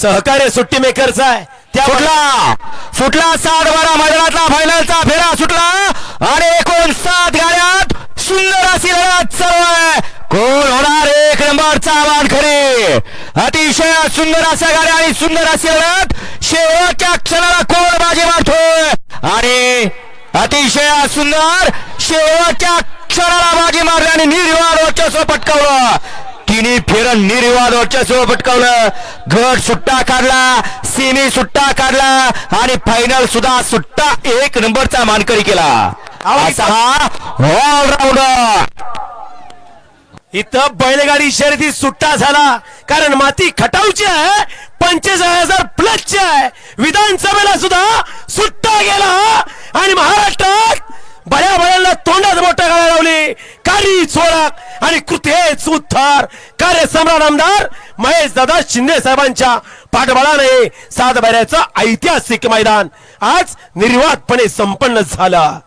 सहकार्य सुट्टी मेकरचा आहे. त्या सुटला. सुटला सात बारा मैदानातला फायनलचा फेरा सुटला. आणि एकूण सात गाड्यात सुंदर अशी लढत सर्व आहे. कोण होणार एक नंबरचा खरे. अतिशय सुंदर अशा गाड्या आणि सुंदर अशी लढत. शेवटच्या क्षणाला कोण बाजी मारतोय? आणि अतिशय सुंदर शेवटच्या क्षणाला बाजी मारली आणि निर्विवाद वर्चस्व पटकावलं. तिन्ही फेरन निर्विवाद वर्चस्व पटकावलं. गट सुट्टा काढला सेमी सुट्टा काढला आणि फायनल सुद्धा सुट्टा एक नंबरचा मानकरी केला. असा ऑलराऊंडर इथं बैलगाडी शर्यती सुट्टा झाला. कारण माती खटावची आहे पंचेचाळीस हजार प्लसची आहे. विधानसभेला सुद्धा सुट्टा गेला. आणि कृतीच उत्तर कार्य सम्राट आमदार? महेश दादा शिंदे साहेबांच्या पाठबळाने सातबाऱ्याचं ऐतिहासिक मैदान आज निर्वाधपणे संपन्न झालं.